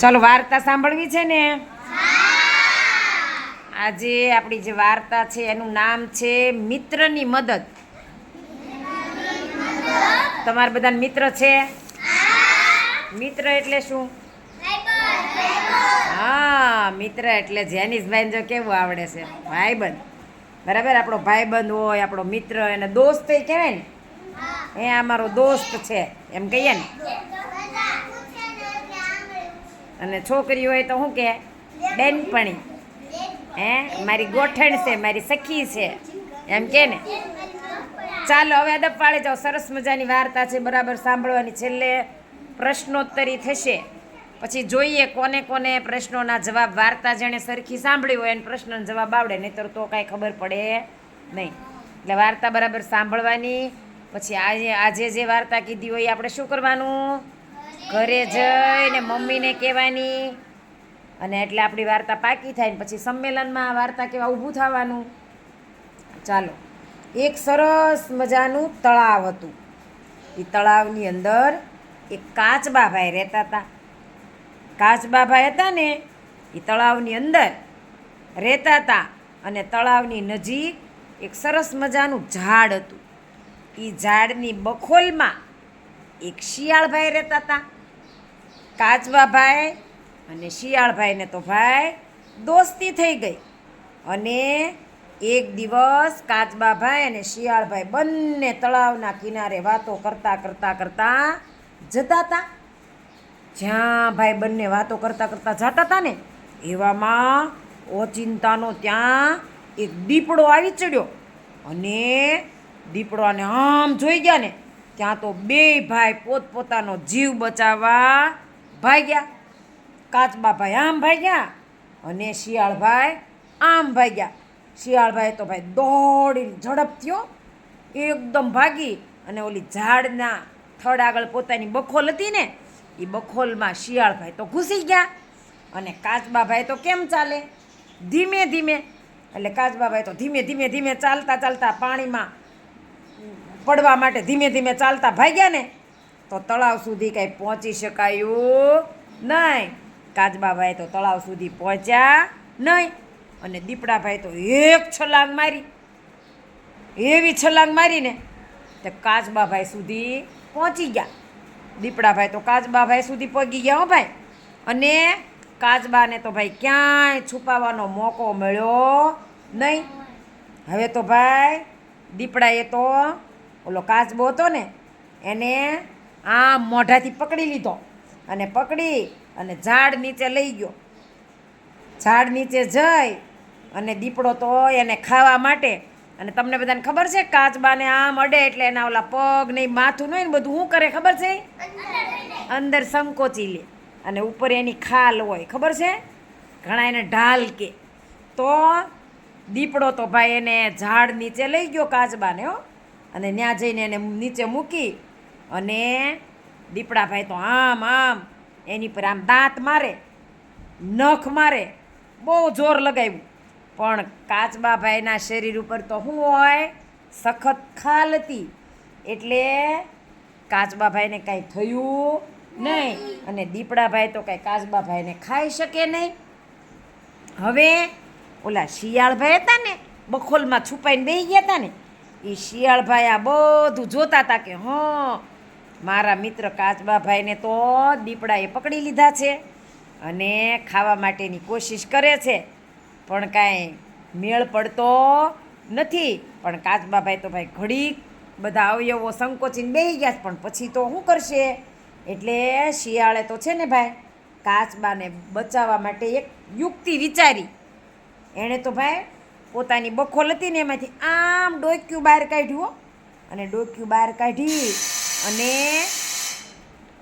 ચાલો વાર્તા સાંભળવી છે ને? આજે આપણી જે વાર્તા છે, એનું નામ છે મિત્રની મદદ. તમારા બધા મિત્ર છે? મિત્ર એટલે શું? હા, મિત્ર એટલે જેનિસભાઈ જો કેવું આવડે છે, ભાઈબંધ. બરાબર? આપણો ભાઈબંધ હોય, આપણો મિત્ર, એને દોસ્ત કહેવાય ને? એ અમારો દોસ્ત છે, એમ કહીએ ને? અને છોકરી હોય તો શું કે, બેનપણી. હે? મારી ગોઠણ છે, મારી સખી છે. એમ કે ને? ચાલો, હવે અદબ પાડે જાઓ. સરસ મજાની વાર્તા છે, બરાબર સાંભળવાની. છેલ્લે પ્રશ્નોત્તરી થશે. પછી જોઈએ કોને કોને પ્રશ્નોના જવાબ વાર્તા જેણે સરખી સાંભળી હોય એને પ્રશ્નનો જવાબ આવડે, નહીતર તો કાંઈ ખબર પડે નહીં. એટલે વાર્તા બરાબર સાંભળવાની. પછી આજે આજે જે વાર્તા કીધી હોય આપણે શું કરવાનું? ઘરે જઈને મમ્મીને કહેવાની. અને એટલે આપણી વાર્તા પાકી થાય ને પછી સંમેલનમાં વાર્તા કેવા ઊભું થવાનું. ચાલો. એક સરસ મજાનું તળાવ હતું. એ તળાવની અંદર એક કાચબાભાઈ રહેતા હતા. કાચબાભાઈ હતા ને એ તળાવની અંદર રહેતા હતા અને તળાવની નજીક એક સરસ મજાનું ઝાડ હતું. એ ઝાડની બખોલમાં એક શિયાળભાઈ રહેતા હતા. કાચબાભાઈ અને શિયાળભાઈને તો ભાઈ દોસ્તી થઈ ગઈ. અને એક દિવસ કાચબાભાઈ અને શિયાળભાઈ બંને તળાવના કિનારે વાતો કરતાં કરતાં કરતાં જતા હતા જ્યાં ભાઈ બંને વાતો કરતાં કરતાં જતા હતા ને, એવામાં ઓચિંતાનો ત્યાં એક દીપડો આવી ચડ્યો. અને દીપડોને આમ જોઈ ગયા ને, ત્યાં તો બે ભાઈ પોતપોતાનો જીવ બચાવવા ભાગ્યા કાચબાભાઈ આમ ભાગ્યા અને શિયાળભાઈ આમ ભાગ્યા શિયાળભાઈ તો ભાઈ દોડીને ઝડપ થયો. એકદમ ભાગી અને ઓલી ઝાડના થડ આગળ પોતાની બખોલ હતી ને એ બખોલમાં શિયાળભાઈ તો ઘૂસી ગયા. અને કાચબાભાઈ તો કેમ ચાલે? ધીમે ધીમે, એટલે કાચબાભાઈ તો ધીમે ધીમે ધીમે ચાલતા ચાલતા પાણીમાં પડવા માટે ધીમે ધીમે ચાલતા ભાગ્યા ને તો તળાવ સુધી કાંઈ પહોંચી શકાયું નહીં. કાચબાભાઈ તો તળાવ સુધી પહોંચ્યા નહીં. અને દીપડાભાઈ તો એક છલાંગ મારી. એવી છલાંગ મારીને તે કાચબાભાઈ સુધી પહોંચી ગયા. દીપડાભાઈ તો કાચબાભાઈ સુધી પહોંચી ગયા હો ભાઈ. અને કાચબાને તો ભાઈ ક્યાંય છુપાવાનો મોકો મળ્યો નહીં. હવે તો ભાઈ દીપડાએ તો ઓલો કાચબો હતો ને એને આમ મોઢાથી પકડી લીધો અને પકડી અને ઝાડ નીચે લઈ ગયો. ઝાડ નીચે જઈ અને દીપડો તો એને ખાવા માટે. અને તમને બધાને ખબર છે, કાચબાને આમ અડે એટલે એના ઓલા પગ નહીં માથું નહીં ને બધું શું કરે ખબર છે? અંદર સંકોચી લે. અને ઉપર એની ખાલ હોય, ખબર છે? ઘણા એને ઢાલ કે. તો દીપડો તો ભાઈ એને ઝાડ નીચે લઈ ગયો કાચબાને હો. અને ત્યાં જઈને એને નીચે મૂકી અને દીપડાભાઈ તો આમ આમ, એની પર આમ દાંત મારે, નખ મારે, બહુ જોર લગાવ્યું. પણ કાચબાભાઈના શરીર ઉપર તો શું હોય? સખત ખાલ હતી. એટલે કાચબાભાઈને કાંઈ થયું નહીં અને દીપડાભાઈ તો કાંઈ કાચબાભાઈને ખાઈ શકે નહીં. હવે ઓલા શિયાળભાઈ હતા ને, બખોલમાં છુપાઈને બેસી ગયા હતા ને એ શિયાળભાઈ આ બધું જોતા હતા કે, હં મારા મિત્ર કાચબાભાઈને તો દીપડાએ પકડી લીધા છે અને ખાવા માટેની કોશિશ કરે છે. પણ કાંઈ મેળ પડતો નથી. પણ કાચબાભાઈ તો ભાઈ ઘડીક બધા અવયવો સંકોચીને બેસી ગયા છે. પણ પછી તો શું કરશે? એટલે શિયાળે તો છે ને ભાઈ, કાચબાને બચાવવા માટે એક યુક્તિ વિચારી. એણે તો ભાઈ પોતાની બખોલ હતી ને એમાંથી આમ ડોક્યું બહાર કાઢ્યું અને ડોક્યું બહાર કાઢી અને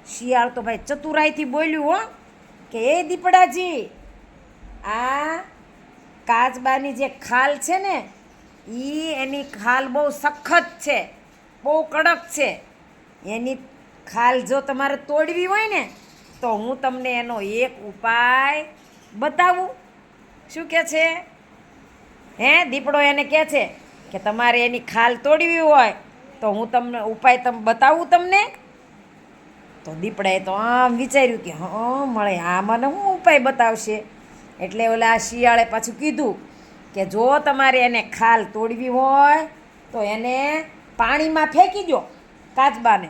શિયાળ તો ભાઈ ચતુરાઈથી બોલ્યું હો, કે એ દીપડાજી, આ કાચબાની જે ખાલ છે ને એ એની ખાલ બહુ સખત છે, બહુ કડક છે. એની ખાલ જો તમારે તોડવી હોય ને, તો હું તમને એનો એક ઉપાય બતાવું. શું કે છે? હે, દીપડો એને કહે છે કે તમારે એની ખાલ તોડવી હોય તો હું તમને ઉપાય તમ, બતાવું તમને? તો દીપડાએ તો આમ વિચાર્યું કે, હં, મળે, આ મને શું ઉપાય બતાવશે? એટલે ઓલા શિયાળે પાછું કીધું કે, જો તમારે એને ખાલ તોડવી હોય, તો એને પાણીમાં ફેંકી દો કાચબાને.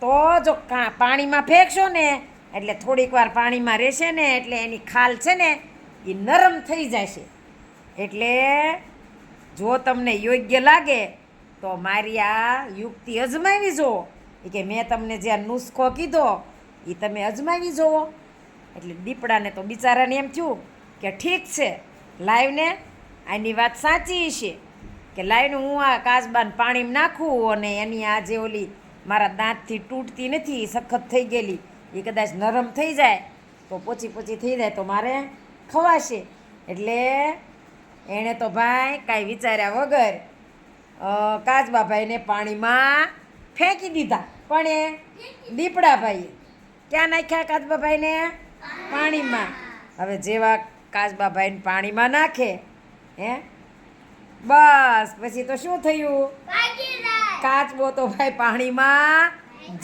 તો જો પાણીમાં ફેંકશો ને, એટલે થોડીક વાર પાણીમાં રહેશે ને, એટલે એની ખાલ છે ને એ નરમ થઈ જશે. એટલે જો તમને યોગ્ય લાગે તો મારી આ યુક્તિ અજમાવી જુઓ. એ કે મેં તમને જે નુસ્ખો કીધો એ તમે અજમાવી જુઓ. એટલે દીપડાને તો બિચારાને એમ થયું કે ઠીક છે લાઈવને આની વાત સાચી છે. કે લાઈવને હું આ કાચબાને પાણીમાં નાખું અને એની આ જે ઓલી મારા દાંતથી તૂટતી નથી સખત થઈ ગયેલી એ કદાચ નરમ થઈ જાય, તો પોચી પોચી થઈ જાય, તો મારે ખવાશે. એટલે એણે તો ભાઈ કાંઈ વિચાર્યા વગર કાચબાભાઈને પાણીમાં ફેંકી દીધા. પણ એ દીપડાભાઈએ. ક્યાં નાખ્યા કાચબાભાઈને પાણીમાં. હવે જેવા કાચબાભાઈને પાણીમાં નાખે, હે? બસ, પછી તો શું થયું? કાચબો તો ભાઈ પાણીમાં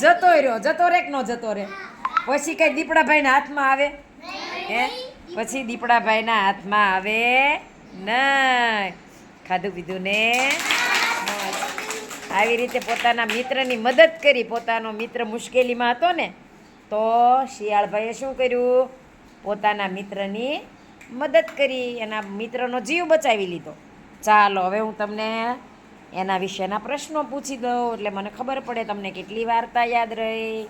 જતો રહ્યો, જતો રે કે ન જતો રે. પછી કઈ દીપડાભાઈના હાથમાં આવે? હે? પછી દીપડાભાઈના હાથમાં આવે નહીં. ખાધું પીધું ને. આવી રીતે પોતાના મિત્રની મદદ કરી, પોતાનો મિત્ર મુશ્કેલીમાં હતો ને, તો શિયાળભાઈએ શું કર્યું? પોતાના મિત્રની મદદ કરી, એના મિત્રનો જીવ બચાવી લીધો. ચાલો, હવે હું તમને એના વિશેના પ્રશ્નો પૂછી દઉં, એટલે મને ખબર પડે તમને કેટલી વાર્તા યાદ રહી.